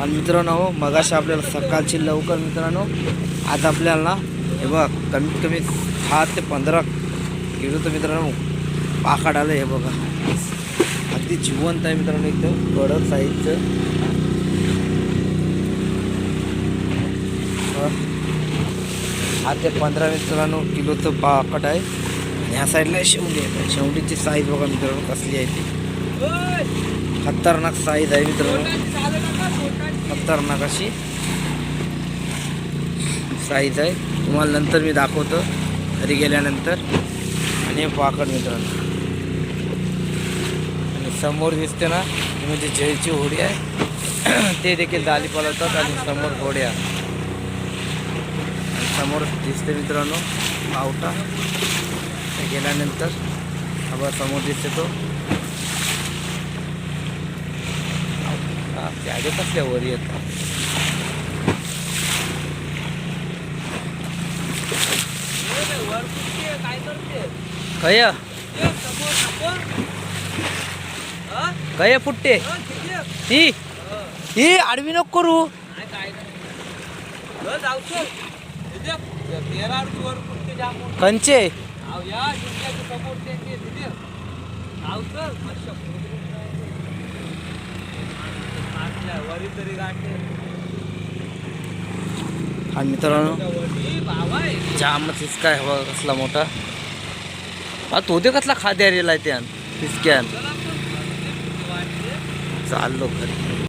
आणि मित्रांनो मगाशी आपल्याला सकाळची लवकर मित्रांनो आज आपल्याला हे बघा कमीत कमी दहा ते पंधरा किलो तर मित्रांनो पाकाड आलं हे बघा. अगदी जिवंत आहे मित्रांनो एकदम कडक साईजचं. हा ते पंधरा मित्रांनो किलोचं पाकट आहे. आणि ह्या साईडला शेवटी आहे. शेवटीची साईज बघा मित्रांनो कसली आहे ती. खतरनाक साईज आहे मित्रांनो. खतरनाक अशी साईज आहे. तुम्हाला नंतर मी दाखवतो. घरी गेल्यानंतर. आणि पाकड मित्रांनो. आणि समोर दिसते ना म्हणजे जयची होडी आहे ते देखील दाली पलवतात आणि समोर होड्या आणि समोर दिसते मित्रांनो पावटा. गेल्यानंतर. हा समोर दिसते तो. त्यागे कसल्या वर येतात कय कय फुटते? ही? ही आडवी नको करू. कंचे. आणि मित्रांनो जामच हिसका आहे बघा कसला मोठा. हा तो दे कसला खाद्या रेला त्यान इस्क्यान चाललो घरी.